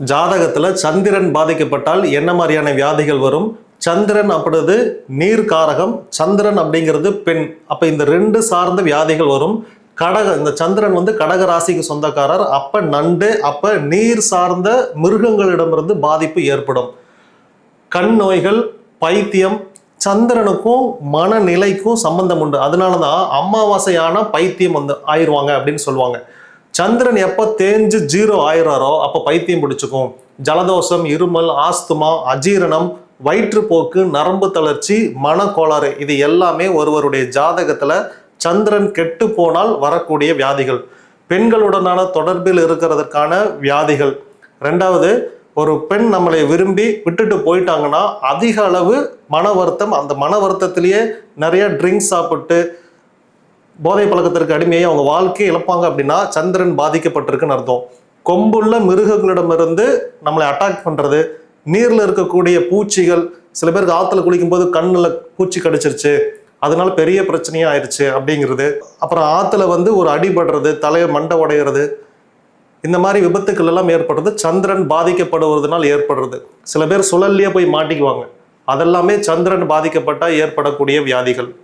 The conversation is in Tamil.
ஜாதகத்தில் சந்திரன் பாதிக்கப்பட்டால் என்ன மாதிரியான வியாதிகள் வரும்? சந்திரன் அப்படிது நீர்காரகம் சந்திரன் அப்படிங்கிறது பெண். அப்போ இந்த ரெண்டு சார்ந்த வியாதிகள் வரும். கடக இந்த சந்திரன் வந்து கடக ராசிக்கு சொந்தக்காரர். அப்போ நண்டு அப்போ நீர் சார்ந்த மிருகங்களிடமிருந்து பாதிப்பு ஏற்படும். கண் நோய்கள் பைத்தியம் சந்திரனுக்கும் மனநிலைக்கும் சம்பந்தம் உண்டு. அதனால தான் அமாவாசையான பைத்தியம் வந்து ஆயிடுவாங்க அப்படின்னு சொல்லுவாங்க. சந்திரன் எப்போ தேஞ்சு ஜீரோ ஆயிடுறாரோ அப்போ பைத்தியம் பிடிச்சிக்கும். ஜலதோஷம் இருமல் ஆஸ்துமா அஜீரணம் வயிற்றுப்போக்கு நரம்பு தளர்ச்சி மனக்கோளாறு இது எல்லாமே ஒருவருடைய ஜாதகத்தில் சந்திரன் கெட்டு போனால் வரக்கூடிய வியாதிகள். பெண்களுடனான தொடர்பில் இருக்கிறதுக்கான வியாதிகள். ரெண்டாவது ஒரு பெண் நம்மளை விரும்பி விட்டுட்டு போயிட்டாங்கன்னா அதிக அளவு மன வருத்தம் அந்த மன வருத்தத்திலேயே நிறைய ட்ரிங்க்ஸ் சாப்பிட்டு போதை பழக்கத்திற்கு அடிமையை அவங்க வாழ்க்கையை இழப்பாங்க அப்படின்னா சந்திரன் பாதிக்கப்பட்டிருக்குன்னு அர்த்தம். கொம்புள்ள மிருகங்களிடமிருந்து நம்மளை அட்டாக் பண்ணுறது நீரில் இருக்கக்கூடிய பூச்சிகள் சில பேருக்கு ஆற்றுல குளிக்கும்போது கண்ணில் பூச்சி கடிச்சிருச்சு அதனால பெரிய பிரச்சனையாக ஆயிடுச்சு அப்படிங்கிறது. அப்புறம் ஆற்றுல வந்து ஒரு அடிபடுறது தலையை மண்டை உடையிறது இந்த மாதிரி விபத்துக்கள் எல்லாம் ஏற்படுறது சந்திரன் பாதிக்கப்படுவதனால் ஏற்படுறது. சில பேர் சுழல்லையே போய் மாட்டிக்குவாங்க. அதெல்லாமே சந்திரன் பாதிக்கப்பட்டால் ஏற்படக்கூடிய வியாதிகள்.